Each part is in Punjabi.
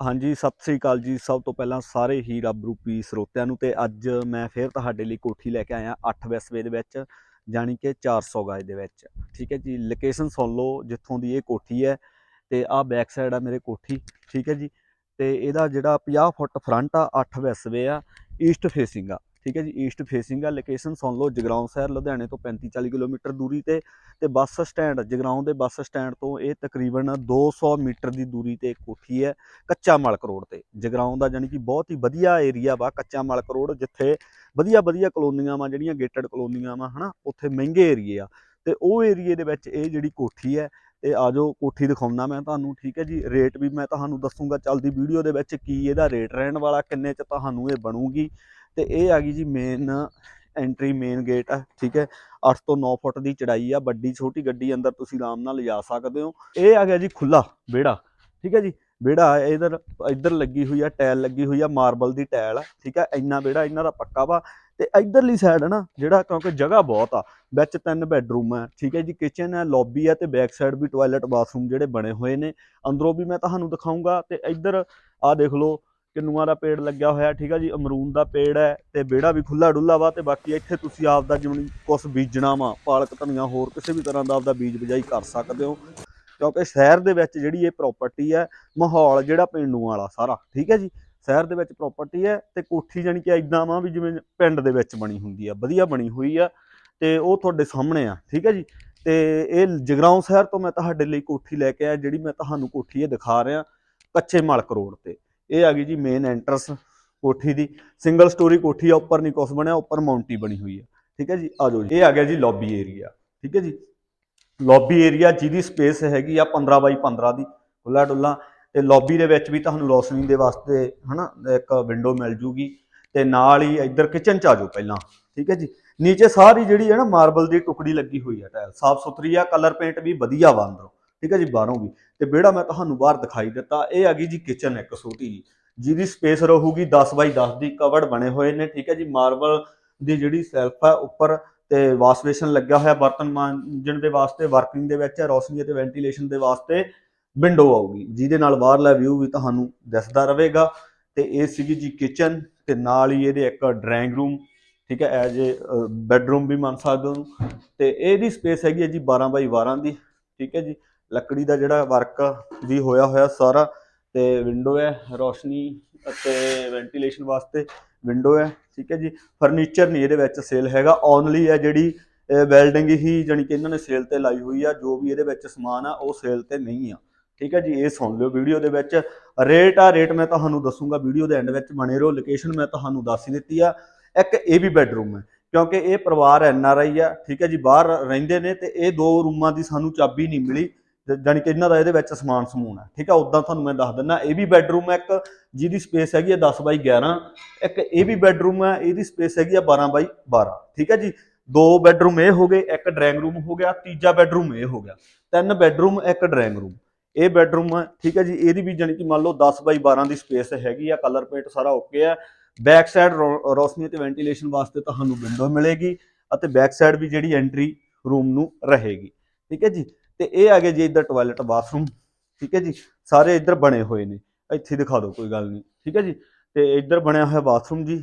ਹਾਂਜੀ, ਸਤਿ ਸ੍ਰੀ ਅਕਾਲ ਜੀ। ਸਭ ਤੋਂ ਪਹਿਲਾਂ ਸਾਰੇ ਹੀ ਰੱਬ ਰੂਪੀ ਸਰੋਤਿਆਂ ਨੂੰ ਤੇ ਅੱਜ ਮੈਂ ਫੇਰ ਤੁਹਾਡੇ ਲਈ ਕੋਠੀ ਲੈ ਕੇ ਆਇਆ 8 ਵੈਸਵੇ ਦੇ ਵਿੱਚ, ਜਾਣੀ ਕਿ 400 ਗਜ ਦੇ ਵਿੱਚ। ਠੀਕ ਹੈ ਜੀ ਲੋਕੇਸ਼ਨ ਸੁਣ ਲਓ ਜਿੱਥੋਂ ਦੀ ਇਹ ਕੋਠੀ ਹੈ ਤੇ ਆਹ ਬੈਕ ਸਾਈਡ ਆ ਮੇਰੇ ਕੋਠੀ, ਠੀਕ ਹੈ ਜੀ। ਤੇ ਇਹਦਾ ਜਿਹੜਾ 50 ਫੁੱਟ ਫਰੰਟ ਆ 8 ਵੈਸਵੇ ਆ ਈਸਟ ਫੇਸਿੰਗ ਆ। ਠੀਕ ਹੈ ਜੀ ਈਸਟ ਫੇਸਿੰਗ ਆ ਲੋਕੇਸ਼ਨ ਸੁਣ ਲਓ, ਜਗਰਾਉਂ ਸ਼ਹਿਰ, ਲੁਧਿਆਣੇ ਤੋਂ 35 40 ਕਿਲੋਮੀਟਰ ਦੂਰੀ ਤੇ ਤੇ ਬੱਸ ਸਟੈਂਡ, ਜਗਰਾਉਂ ਦੇ ਬੱਸ ਸਟੈਂਡ ਤੋਂ ਇਹ ਤਕਰੀਬਨ 200 ਮੀਟਰ ਦੀ ਦੂਰੀ ਤੇ ਕੋਠੀ ਹੈ, ਕੱਚਾ ਮਲਕ ਰੋਡ ਤੇ। ਜਗਰਾਉਂ ਦਾ ਜਾਨੀ ਕਿ ਬਹੁਤ ਹੀ ਵਧੀਆ ਏਰੀਆ ਵਾ, ਕੱਚਾ ਮਲਕ ਰੋਡ, ਜਿੱਥੇ ਵਧੀਆ ਵਧੀਆ ਕਲੋਨੀਆਂ ਵਾ, ਜਿਹੜੀਆਂ ਗੇਟਡ ਕਲੋਨੀਆਂ ਵਾ, ਹਨਾ, ਉੱਥੇ ਮਹਿੰਗੇ ਏਰੀਏ ਆ। ਤੇ ਉਹ ਏਰੀਏ ਦੇ ਵਿੱਚ ਇਹ ਜਿਹੜੀ ਕੋਠੀ ਹੈ, ਤੇ ਆਜੋ ਕੋਠੀ ਦਿਖਾਉਣਾ ਮੈਂ ਤੁਹਾਨੂੰ, ਠੀਕ ਹੈ ਜੀ ਰੇਟ ਵੀ ਮੈਂ ਤੁਹਾਨੂੰ ਦੱਸੂਗਾ, ਚੱਲਦੀ ਵੀਡੀਓ ਦੇ ਵਿੱਚ ਕੀ ਇਹਦਾ ਰੇਟ ਰਹਿਣ ਵਾਲਾ, ਕਿੰਨੇ ਚ ਤੁਹਾਨੂੰ ਇਹ ਬਣੂਗੀ। ਤੇ ਇਹ ਆ ਗਈ ਜੀ ਮੇਨ ਐਂਟਰੀ ਮੇਨ ਗੇਟ ਆ ਠੀਕ ਹੈ? 8 ਤੋਂ 9 ਫੁੱਟ ਦੀ ਚੜਾਈ ਆ, ਵੱਡੀ, ਛੋਟੀ ਗੱਡੀ ਅੰਦਰ ਤੁਸੀਂ ਆਰਾਮ ਨਾਲ ਲਿਜਾ ਸਕਦੇ ਹੋ। ਇਹ ਆ ਗਿਆ ਜੀ ਖੁੱਲਾ ਵਿਹੜਾ, ਠੀਕ ਹੈ ਜੀ? ਵਿਹੜਾ ਇਧਰ, ਇੱਧਰ ਲੱਗੀ ਹੋਈ ਆ, ਟਾਇਲ ਲੱਗੀ ਹੋਈ ਆ, ਮਾਰਬਲ ਦੀ ਟਾਇਲ ਆ ਠੀਕ ਹੈ? ਇੰਨਾ ਵਿਹੜਾ ਇਹਨਾਂ ਦਾ ਪੱਕਾ ਵਾ। ਤੇ ਇਧਰਲੀ ਸਾਈਡ ਹੈ ਨਾ, ਜਿਹੜਾ ਕਿਉਂਕਿ ਜਗ੍ਹਾ ਬਹੁਤ ਆ, ਵਿੱਚ ਤਿੰਨ ਬੈੱਡਰੂਮ ਆ, ਠੀਕ ਹੈ ਜੀ? ਕਿਚਨ ਹੈ ਲੌਬੀ ਆ ਤੇ ਬੈਕ ਸਾਈਡ ਵੀ ਟਾਇਲਟ ਬਾਥਰੂਮ ਜਿਹੜੇ ਬਣੇ ਹੋਏ ਨੇ। ਅੰਦਰੋਂ ਵੀ ਮੈਂ ਤੁਹਾਨੂੰ ਦਿਖਾਉਂਗਾ ਤੇ ਇੱਧਰ ਆ ਦੇਖ ਲਓ ਕਿੰਨੂਆਂ ਦਾ ਪੇੜ ਲੱਗਿਆ ਹੋਇਆ ਠੀਕ ਹੈ ਜੀ, ਅਮਰੂਦ ਦਾ ਪੇੜ ਹੈ ਤੇ ਵਿਹੜਾ ਵੀ ਖੁੱਲਾ ਡੁੱਲਾ ਵਾ ਤੇ ਬਾਕੀ ਇੱਥੇ ਤੁਸੀਂ ਆਪ ਦਾ ਜਿਵੇਂ ਕੁਛ ਬੀਜਣਾ ਵਾ, ਪਾਲਕ ਧਨੀਆ ਹੋਰ ਕਿਸੇ ਵੀ ਤਰ੍ਹਾਂ ਦਾ ਆਪਦਾ ਬੀਜ ਬਜਾਈ ਕਰ ਸਕਦੇ ਹੋ। ਕਿਉਂਕਿ ਸ਼ਹਿਰ ਦੇ ਵਿੱਚ ਜਿਹੜੀ ਇਹ ਪ੍ਰਾਪਰਟੀ ਹੈ, ਮਾਹੌਲ ਜਿਹੜਾ ਪਿੰਡੂ ਵਾਲਾ ਸਾਰਾ, ਠੀਕ ਹੈ ਜੀ? ਸ਼ਹਿਰ ਦੇ ਵਿੱਚ ਪ੍ਰਾਪਰਟੀ ਹੈ ਤੇ ਕੋਠੀ ਜਾਨੀ ਕਿ ਇਦਾਂ ਵਾ ਵੀ ਜਿਵੇਂ ਪਿੰਡ ਦੇ ਵਿੱਚ ਬਣੀ ਹੁੰਦੀ ਆ, ਵਧੀਆ ਬਣੀ ਹੋਈ ਆ ਤੇ ਉਹ ਤੁਹਾਡੇ ਸਾਹਮਣੇ ਆ, ਠੀਕ ਹੈ ਜੀ? ਤੇ ਇਹ ਜਗਰਾਉਂ ਸ਼ਹਿਰ ਤੋਂ ਮੈਂ ਤੁਹਾਡੇ ਲਈ ਕੋਠੀ ਲੈ ਕੇ ਆਇਆ, ਜਿਹੜੀ ਮੈਂ ਤੁਹਾਨੂੰ ਕੋਠੀ ਇਹ ਦਿਖਾ ਰਿਹਾ, ਕੱਚੇ ਮਲਕ ਰੋਡ ਤੇ। ਇਹ ਆ ਗਈ ਜੀ ਮੇਨ ਐਂਟਰਸ ਕੋਠੀ ਦੀ। ਸਿੰਗਲ ਸਟੋਰੀ ਕੋਠੀ ਆ, ਉੱਪਰ ਨਹੀਂ ਕੁਛ ਬਣਿਆ, ਉੱਪਰ ਮਾਉਂਟੀ ਬਣੀ ਹੋਈ ਆ। ਠੀਕ ਹੈ ਜੀ? ਆ ਜਾਓ ਜੀ। ਇਹ ਆ ਗਿਆ ਜੀ ਲੌਬੀ ਏਰੀਆ ਠੀਕ ਹੈ ਜੀ? ਲੌਬੀ ਏਰੀਆ ਜਿਹਦੀ ਸਪੇਸ ਹੈਗੀ ਆ 15 ਬਾਈ 15 ਦੀ ਖੁੱਲਾ ਡੁੱਲਾ ਤੇ ਲੌਬੀ ਦੇ ਵਿੱਚ ਵੀ ਤੁਹਾਨੂੰ ਰੋਸ਼ਨੀ ਦੇ ਵਾਸਤੇ ਹਨਾ, ਇੱਕ ਵਿੰਡੋ ਮਿਲ ਜੂਗੀ। ਤੇ ਨਾਲ ਹੀ ਇੱਧਰ ਕਿਚਨ ਚ ਆ ਜਾਓ ਪਹਿਲਾਂ। ਠੀਕ ਹੈ ਜੀ? ਨੀਚੇ ਸਾਰੀ ਜਿਹੜੀ ਹੈ ਨਾ ਮਾਰਬਲ ਦੀ ਟੁਕੜੀ ਲੱਗੀ ਹੋਈ ਆ ਟਾਇਲ ਸਾਫ਼ ਸੁਥਰੀ ਆ ਕਲਰ ਪੇਂਟ ਵੀ ਵਧੀਆ ਵਾ ਅੰਦਰੋਂ। ਠੀਕ ਹੈ ਜੀ, ਬਾਹਰੋਂ ਵੀ। ਤੇ ਵਿਹੜਾ ਮੈਂ ਤੁਹਾਨੂੰ ਬਾਹਰ ਦਿਖਾਈ ਦਿੱਤਾ। ਇਹ ਆ ਗਈ ਜੀ ਕਿਚਨ ਇੱਕ ਛੋਟੀ ਜੀ। ਜਿਹਦੀ ਸਪੇਸ ਰਹੂਗੀ 10 ਬਾਈ 10 ਦੀ ਕਵਰਡ ਬਣੇ ਹੋਏ ਨੇ, ਠੀਕ ਹੈ ਜੀ। ਮਾਰਬਲ ਦੀ ਜਿਹੜੀ ਸੈਲਫ ਹੈ ਉੱਪਰ ਤੇ ਵਾਸ਼ ਬੇਸਨ ਲੱਗਿਆ ਹੋਇਆ ਬਰਤਨ ਮਾਂਜਣ ਦੇ ਵਾਸਤੇ ਵਰਕਿੰਗ ਦੇ ਵਿੱਚ ਹੈ, ਰੋਸ਼ਨੀ ਅਤੇ ਵੈਂਟੀਲੇਸ਼ਨ ਦੇ ਵਾਸਤੇ ਵਿੰਡੋ ਆਊਗੀ। ਜਿਹਦੇ ਨਾਲ ਬਾਹਰਲਾ ਵਿਊ ਵੀ ਤੁਹਾਨੂੰ ਦਿਸਦਾ ਰਹੇਗਾ। ਤੇ ਇਹ ਸੀਗੀ ਜੀ ਕਿਚਨ ਤੇ ਨਾਲ ਹੀ ਇਹਦੇ ਇੱਕ ਡਰਾਇੰਗ ਰੂਮ ਠੀਕ ਹੈ ਐਜ ਏ ਬੈਡਰੂਮ ਵੀ ਮੰਨ ਸਕਦੇ ਹੋ। ਤੇ ਇਹਦੀ ਸਪੇਸ ਹੈਗੀ ਹੈ ਜੀ 12 ਬਾਈ 12 ਦੀ, ਠੀਕ ਹੈ ਜੀ। ਲੱਕੜੀ ਦਾ ਜਿਹੜਾ ਵਰਕ ਵੀ ਹੋਇਆ ਹੋਇਆ ਸਾਰਾ ਤੇ ਵਿੰਡੋ ਹੈ ਰੋਸ਼ਨੀ ਅਤੇ ਵੈਂਟੀਲੇਸ਼ਨ ਵਾਸਤੇ ਵਿੰਡੋ ਹੈ, ਠੀਕ ਹੈ ਜੀ। ਫਰਨੀਚਰ ਨਹੀਂ ਇਹਦੇ ਵਿੱਚ ਸੇਲ ਹੈਗਾ ਓਨਲੀ ਹੈ ਜਿਹੜੀ ਵੈਲਡਿੰਗ ਹੀ ਜਾਣੀ ਕਿ ਇਹਨਾਂ ਨੇ ਸੇਲ ਤੇ ਲਾਈ ਹੋਈ ਆ, ਜੋ ਵੀ ਇਹਦੇ ਵਿੱਚ ਸਮਾਨ ਆ, ਉਹ ਸੇਲ ਤੇ ਨਹੀਂ ਆ। ਠੀਕ ਹੈ ਜੀ, ਇਹ ਸੁਣ ਲਿਓ ਵੀਡੀਓ ਦੇ ਵਿੱਚ। ਰੇਟ ਆ ਰੇਟ ਮੈਂ ਤੁਹਾਨੂੰ ਦੱਸੂਗਾ, ਵੀਡੀਓ ਦੇ ਐਂਡ ਵਿੱਚ ਬਣੇ ਰਹੋ। ਲੋਕੇਸ਼ਨ ਮੈਂ ਤੁਹਾਨੂੰ ਦੱਸ ਹੀ ਦਿੱਤੀ ਆ। ਇੱਕ ਇਹ ਵੀ ਬੈੱਡਰੂਮ ਹੈ, ਕਿਉਂਕਿ ਇਹ ਪਰਿਵਾਰ ਐਨ ਆਰ ਆਈ ਆ, ਠੀਕ ਹੈ ਜੀ, ਬਾਹਰ ਰਹਿੰਦੇ ਨੇ ਤੇ ਇਹ ਦੋ ਰੂਮਾਂ ਦੀ ਸਾਨੂੰ ਚਾਬੀ ਨਹੀਂ ਮਿਲੀ। ਜਾਨੀ ਕਿ ਇਹਨਾਂ ਦਾ ਇਹਦੇ ਵਿੱਚ ਸਮਾਨ ਸਮੂਨ ਹੈ। ਠੀਕ ਹੈ ਉਦਾਂ ਤੁਹਾਨੂੰ ਮੈਂ ਦੱਸ ਦਿੰਦਾ ਇਹ ਵੀ ਬੈੱਡਰੂਮ ਹੈ, ਇੱਕ ਜਿਹਦੀ ਸਪੇਸ ਹੈਗੀ ਹੈ 10 ਬਾਈ 11 ਇੱਕ ਇਹ ਵੀ ਬੈੱਡਰੂਮ ਹੈ, ਇਹਦੀ ਸਪੇਸ ਹੈਗੀ ਹੈ 12 ਬਾਈ 12 ਠੀਕ ਹੈ ਜੀ, ਦੋ ਬੈੱਡਰੂਮ ਇਹ ਹੋ ਗਏ, ਇੱਕ ਡਰਾਇੰਗ ਰੂਮ ਹੋ ਗਿਆ, ਤੀਜਾ ਬੈੱਡਰੂਮ ਇਹ ਹੋ ਗਿਆ। ਤਿੰਨ ਬੈੱਡਰੂਮ, ਇੱਕ ਡਰਾਇੰਗ ਰੂਮ। ਇਹ ਬੈੱਡਰੂਮ ਹੈ ਠੀਕ ਹੈ ਜੀ ਇਹਦੀ ਵੀ ਜਾਨੀ ਕਿ ਮੰਨ ਲਓ 10 ਬਾਈ 12 ਦੀ ਸਪੇਸ ਹੈਗੀ ਆ, ਕਲਰ ਪੇਂਟ ਸਾਰਾ ਓਕੇ ਆ। ਬੈਕ ਸਾਈਡ ਰੋਸ਼ਨੀ ਤੇ ਵੈਂਟੀਲੇਸ਼ਨ ਵਾਸਤੇ ਤੁਹਾਨੂੰ ਵਿੰਡੋ ਮਿਲੇਗੀ ਅਤੇ ਬੈਕ ਸਾਈਡ ਵੀ ਜਿਹੜੀ ਐਂਟਰੀ ਰੂਮ ਨੂੰ ਰਹੇਗੀ। ਠੀਕ ਹੈ ਜੀ ਤੇ ਇਹ ਆ ਗਿਆ ਜੀ ਇੱਧਰ ਟਾਇਲਟ ਬਾਥਰੂਮ ਠੀਕ ਹੈ ਜੀ? ਸਾਰੇ ਇੱਧਰ ਬਣੇ ਹੋਏ ਨੇ। ਇੱਥੇ ਦਿਖਾ ਦਿਓ, ਕੋਈ ਗੱਲ ਨਹੀਂ, ਠੀਕ ਹੈ ਜੀ? ਤੇ ਇੱਧਰ ਬਣਿਆ ਹੋਇਆ ਬਾਥਰੂਮ ਜੀ,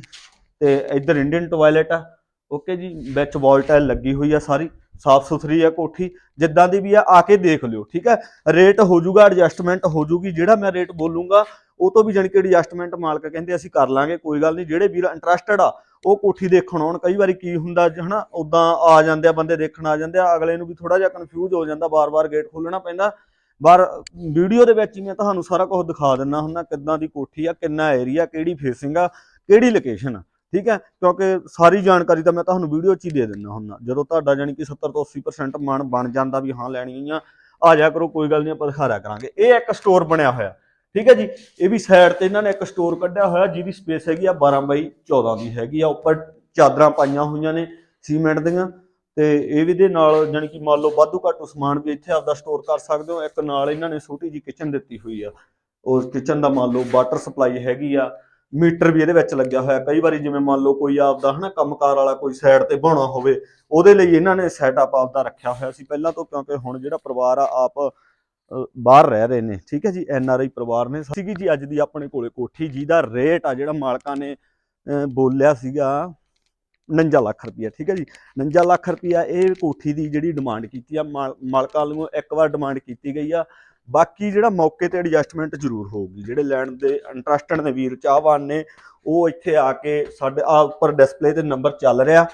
ਤੇ ਇੱਧਰ ਇੰਡੀਅਨ ਟਾਇਲਟ ਆ। ਓਕੇ ਜੀ, ਵਿੱਚ ਵਾਲ ਟਾਇਲ ਲੱਗੀ ਹੋਈ ਆ ਸਾਰੀ, ਸਾਫ਼ ਸੁਥਰੀ ਆ ਕੋਠੀ, ਜਿੱਦਾਂ ਦੀ ਵੀ ਆ ਆ ਕੇ ਦੇਖ ਲਿਓ, ਠੀਕ ਹੈ? ਰੇਟ ਹੋ ਜਾਊਗਾ ਐਡਜਸਟਮੈਂਟ ਹੋ ਜਾਊਗੀ ਜਿਹੜਾ ਮੈਂ ਰੇਟ ਬੋਲੂੰਗਾ, ਉਹ ਤੋਂ ਵੀ ਜਾਣੀ ਕਿ ਐਡਜਸਟਮੈਂਟ ਮਾਲਕ ਕਹਿੰਦੇ ਅਸੀਂ ਕਰ ਲਾਂਗੇ, ਕੋਈ ਗੱਲ ਨਹੀਂ, ਜਿਹੜੇ ਵੀਰ ਇੰਟਰਸਟਡ ਆ ਉਹ ਕੋਠੀ ਦੇਖਣ ਆਉਣ, ਕਈ ਵਾਰੀ ਕੀ ਹੁੰਦਾ ਹਨਾ ਉਦਾਂ ਆ ਜਾਂਦੇ ਆ, ਬੰਦੇ ਦੇਖਣ ਆ ਜਾਂਦੇ ਆ, ਅਗਲੇ ਨੂੰ ਵੀ ਥੋੜਾ ਜਿਹਾ ਕਨਫਿਊਜ਼ ਹੋ ਜਾਂਦਾ ਬਾਰ-ਬਾਰ ਗੇਟ ਖੋਲਣਾ ਪੈਂਦਾ। ਬਾਰ ਵੀਡੀਓ ਦੇ ਵਿੱਚ ਹੀ ਮੈਂ ਤੁਹਾਨੂੰ ਸਾਰਾ ਕੁਝ ਦਿਖਾ ਦਿੰਦਾ ਹੁੰਦਾ ਕਿੱਦਾਂ ਦੀ ਕੋਠੀ ਆ, ਕਿੰਨਾ ਏਰੀਆ ਕਿਹੜੀ ਫੇਸਿੰਗ ਆ, ਕਿਹੜੀ ਲੋਕੇਸ਼ਨ ਆ, ਠੀਕ ਹੈ? ਕਿਉਂਕਿ ਸਾਰੀ ਜਾਣਕਾਰੀ ਤਾਂ ਮੈਂ ਤੁਹਾਨੂੰ ਵੀਡੀਓ 'ਚ ਹੀ ਦੇ ਦਿੰਦਾ ਹੁੰਦਾ। ਜਦੋਂ ਤੁਹਾਡਾ ਜਾਨੀ ਕਿ 70 ਤੋਂ 80% ਮਨ ਬਣ ਜਾਂਦਾ ਵੀ ਹਾਂ ਲੈਣੀ ਆ ਆ ਜਾ ਕਰੋ, ਕੋਈ ਗੱਲ ਨਹੀਂ ਆਪਾਂ ਦਿਖਾ ਕਰਾਂਗੇ। ਇਹ ਇੱਕ ਸਟੋਰ ਬਣਿਆ ਹੋਇਆ। ਠੀਕ ਹੈ ਜੀ? ਇਹ ਵੀ ਸਾਈਡ ਤੇ ਇਹਨਾਂ ਨੇ ਇੱਕ ਸਟੋਰ ਕੱਢਿਆ ਹੋਇਆ, ਜਿਹਦੀ ਸਪੇਸ ਹੈਗੀ ਆ 12 ਬਾਈ 14 ਦੀ ਹੈਗੀ ਆ। ਉੱਪਰ ਚਾਦਰਾਂ ਪਾਈਆਂ ਹੋਈਆਂ ਨੇ ਸੀਮੈਂਟ ਦੀਆਂ ਤੇ ਇਹ ਵੀ ਦੇ ਨਾਲ ਜਾਨੀ ਕਿ ਮੰਨ ਲਓ ਵਾਧੂ ਘਾਟੂ ਸਮਾਨ ਵੀ ਇੱਥੇ ਆਪਦਾ ਸਟੋਰ ਕਰ ਸਕਦੇ ਹੋ। ਇੱਕ ਨਾਲ ਇਹਨਾਂ ਨੇ ਛੋਟੀ ਜੀ ਕਿਚਨ ਦਿੱਤੀ ਹੋਈ ਆ। ਉਸ ਕਿਚਨ ਦਾ ਮੰਨ ਲਓ ਵਾਟਰ ਸਪਲਾਈ ਹੈਗੀ ਆ। ਮੀਟਰ ਵੀ ਇਹਦੇ ਵਿੱਚ ਲੱਗਿਆ ਹੋਇਆ। ਕਈ ਵਾਰੀ ਜਿਵੇਂ ਮੰਨ ਲਓ ਕੋਈ ਆਪਦਾ ਹਨਾ ਕੰਮਕਾਰ ਵਾਲਾ ਕੋਈ ਸਾਈਡ ਤੇ ਬਾਉਣਾ ਹੋਵੇ, ਉਹਦੇ ਲਈ ਇਹਨਾਂ ਨੇ ਸੈਟਅਪ ਆਪਦਾ ਰੱਖਿਆ ਹੋਇਆ ਸੀ। ਪਹਿਲਾਂ ਤੋਂ ਕਿਉਂਕਿ ਹੁਣ ਜਿਹੜਾ ਪਰਿਵਾਰ ਆ, ਆਪ ਬਾਹਰ ਰਹਿ ਰਹੇ ਨੇ, ਠੀਕ ਹੈ ਜੀ, ਐਨ ਆਰ ਆਈ ਪਰਿਵਾਰ ਨੇ। ਸੀਗੀ ਜੀ ਅੱਜ ਦੀ ਆਪਣੇ ਕੋਲੇ ਕੋਠੀ, ਜਿਹਦਾ ਰੇਟ ਆ ਜਿਹੜਾ ਮਾਲਕਾਂ ਨੇ ਬੋਲਿਆ ਸੀਗਾ 49 ਲੱਖ ਰੁਪਈਆ ਠੀਕ ਹੈ ਜੀ। 49 ਲੱਖ ਰੁਪਈਆ ਇਹ ਕੋਠੀ ਦੀ ਜਿਹੜੀ ਡਿਮਾਂਡ ਕੀਤੀ ਆ, ਮਾਲ- ਮਾਲਕਾਂ ਵੱਲੋਂ ਇੱਕ ਵਾਰ ਡਿਮਾਂਡ ਕੀਤੀ ਗਈ ਆ। ਬਾਕੀ ਜਿਹੜਾ ਮੌਕੇ ਤੇ ਐਡਜਸਟਮੈਂਟ ਜ਼ਰੂਰ ਹੋਊਗੀ, ਜਿਹੜੇ ਲੈਣ ਦੇ ਇੰਟਰਸਟਡ ਨੇ, ਵੀਰ ਚਾਹਵਾਨ ਨੇ, ਉਹ ਇੱਥੇ ਆ ਕੇ ਸਾਡੇ ਆ ਉੱਪਰ ਡਿਸਪਲੇ ਤੇ ਨੰਬਰ ਚੱਲ ਰਿਹਾ,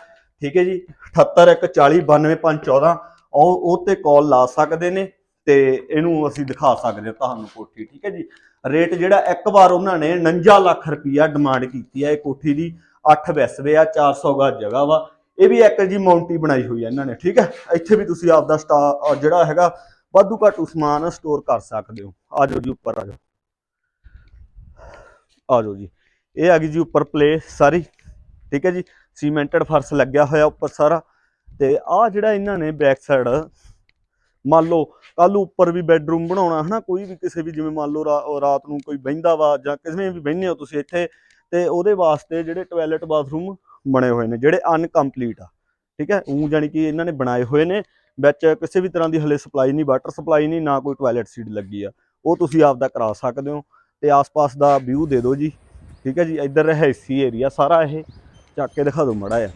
ਠੀਕ ਹੈ ਜੀ। 7814292514 ਉਹ ਉਹ ਤੇ ਕਾਲ ਲਾ ਸਕਦੇ ਨੇ। ਤੇ ਇਹਨੂੰ ਅਸੀਂ ਦਿਖਾ ਸਕਦੇ ਹਾਂ ਤੁਹਾਨੂੰ ਕੋਠੀ, ਠੀਕ ਹੈ ਜੀ। ਰੇਟ ਜਿਹੜਾ ਇੱਕ ਵਾਰ ਉਹਨਾਂ ਨੇ 49 ਲੱਖ ਰੁਪਈਆ ਡਿਮਾਂਡ ਕੀਤੀ ਹੈ ਇਹ ਕੋਠੀ ਦੀ। 8 ਵੈਸਵੇ ਆ 400 ਗਜ ਜਗ੍ਹਾ ਵਾ। ਇਹ ਵੀ ਇੱਕ ਜੀ ਮਾਉਂਟੀ ਬਣਾਈ ਹੋਈ ਹੈ ਇਹਨਾਂ ਨੇ, ਠੀਕ ਹੈ। ਇੱਥੇ ਵੀ ਤੁਸੀਂ ਆਪਦਾ ਸਟਾ ਜਿਹੜਾ ਹੈਗਾ ਵਾਧੂ ਘਾਟੂ ਸਮਾਨ ਸਟੋਰ ਕਰ ਸਕਦੇ ਹੋ। ਆ ਜਾਓ ਜੀ ਉੱਪਰ, ਆ ਜਾਓ। ਆ ਜਾਓ ਜੀ। ਇਹ ਆ ਗਈ ਜੀ ਉੱਪਰ ਪਲੇ ਸਾਰੀ, ਠੀਕ ਹੈ ਜੀ। ਸੀਮੈਂਟਡ ਫਰਸ਼ ਲੱਗਿਆ ਹੋਇਆ ਉੱਪਰ ਸਾਰਾ। ਤੇ ਆ ਜਿਹੜਾ ਇਹਨਾਂ ਨੇ ਬੈਕ ਸਾਈਡ ਮੰਨ ਲਓ ਕੱਲ ਉੱਪਰ ਵੀ ਬੈੱਡਰੂਮ ਬਣਾਉਣਾ ਹੈ ਨਾ ਕੋਈ ਵੀ ਕਿਸੇ ਵੀ ਜਿਵੇਂ ਮੰਨ ਲਓ ਰਾਤ ਨੂੰ ਕੋਈ ਬਹਿੰਦਾ ਵਾ ਜਾਂ ਕਿਸੇ ਵੀ ਬਹਿੰਦੇ ਹੋ ਤੁਸੀਂ ਇੱਥੇ, ਤੇ ਉਹਦੇ ਵਾਸਤੇ ਜਿਹੜੇ ਟਾਇਲਟ ਬਾਥਰੂਮ ਬਣੇ ਹੋਏ ਨੇ, ਜਿਹੜੇ ਅਨਕੰਪਲੀਟ ਆ, ਠੀਕ ਹੈ ਉਹ ਜਾਨੀ ਕਿ ਇਹਨਾਂ ਨੇ ਬਣਾਏ ਹੋਏ ਨੇ, ਵਿੱਚ ਕਿਸੇ ਵੀ ਤਰ੍ਹਾਂ ਦੀ ਹਲੇ ਸਪਲਾਈ ਨਹੀਂ ਵਾਟਰ ਸਪਲਾਈ ਨਹੀਂ, ਨਾ ਕੋਈ ਟਾਇਲਟ ਸੀਟ ਲੱਗੀ ਆ, ਉਹ ਤੁਸੀਂ ਆਪ ਦਾ ਕਰਾ ਸਕਦੇ ਹੋ, ਤੇ ਆਸ-ਪਾਸ ਦਾ ਵਿਊ ਦੇ ਦਿਓ ਜੀ, ਠੀਕ ਹੈ ਜੀ, ਇੱਧਰ ਰਹਿਸੀ ਏਰੀਆ ਸਾਰਾ ਇਹ, ਚੱਕ ਕੇ ਦਿਖਾ ਦਿਓ ਮੜਾ ਆ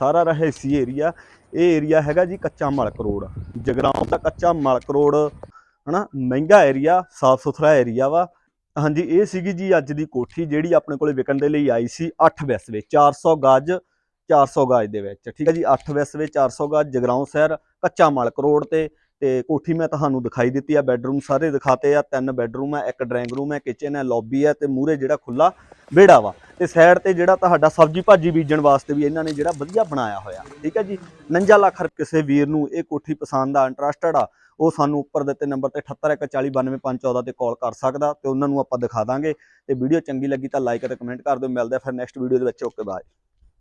ਸਾਰਾ ਰਹਿਸੀ ਏਰੀਆ ਇਹ ਏਰੀਆ ਹੈਗਾ ਜੀ ਕੱਚਾ ਮਲਕ ਰੋਡ। ਜਗਰਾਉਂ ਦਾ ਕੱਚਾ ਮਲਕ ਰੋਡ, ਹਨਾ? ਮਹਿੰਗਾ ਏਰੀਆ ਸਾਫ਼ ਸੁਥਰਾ ਏਰੀਆ ਵਾ। ਹਾਂਜੀ, ਇਹ ਸੀਗੀ ਜੀ ਅੱਜ ਦੀ ਕੋਠੀ ਜਿਹੜੀ ਆਪਣੇ ਕੋਲੇ ਵਿਕਣ ਦੇ ਲਈ ਆਈ ਸੀ 8 ਵੈਸਵੇ 400 ਗਜ 400 ਗਜ ਦੇ ਵਿੱਚ। ਠੀਕ ਹੈ ਜੀ 8 ਵੈਸਵੇ 400 ਗਜ ਜਗਰਾਉਂ ਸ਼ਹਿਰ, ਕੱਚਾ ਮਲਕ ਰੋਡ ਤੇ। ਤੇ ਕੋਠੀ ਮੈਂ ਤੁਹਾਨੂੰ ਦਿਖਾਈ ਦਿੱਤੀ ਆ ਬੈੱਡਰੂਮ ਸਾਰੇ ਦਿਖਾਤੇ ਆ, ਤਿੰਨ ਬੈੱਡਰੂਮ ਆ, ਇੱਕ ਡਰਾਇੰਗ ਰੂਮ ਹੈ ਕਿਚਨ ਹੈ ਲੌਬੀ ਹੈ ਤੇ ਮੂਹਰੇ ਜਿਹੜਾ ਖੁੱਲਾ ਵਿਹੜਾ ਵਾ ਤੇ ਸਾਈਡ ਤੇ ਜਿਹੜਾ ਤੁਹਾਡਾ ਸਬਜ਼ੀ ਭਾਜੀ ਬੀਜਣ ਵਾਸਤੇ ਵੀ ਇਹਨਾਂ ਨੇ ਜਿਹੜਾ ਵਧੀਆ ਬਣਾਇਆ ਹੋਇਆ, ਠੀਕ ਹੈ ਜੀ? 49 ਲੱਖ ਰੁਪਏ ਕਿਸੇ ਵੀਰ ਨੂੰ ਇਹ ਕੋਠੀ ਪਸੰਦ ਆ ਇੰਟਰਸਟਡ ਆ, ਉਹ ਸਾਨੂੰ ਉੱਪਰ ਦਿੱਤੇ ਨੰਬਰ ਤੇ 7814929514 ਤੇ ਕਾਲ ਕਰ ਸਕਦਾ ਤੇ ਉਹਨਾਂ ਨੂੰ ਆਪਾਂ ਦਿਖਾ ਦਾਂਗੇ ਤੇ ਵੀਡੀਓ ਚੰਗੀ ਲੱਗੀ ਤਾਂ ਲਾਈਕ ਅਤੇ ਕਮੈਂਟ ਕਰ ਦਿਓ, ਮਿਲਦੇ ਫਿਰ ਨੈਕਸਟ ਵੀਡੀਓ ਦੇ ਵਿੱਚ, ਓਕੇ ਬਾਏ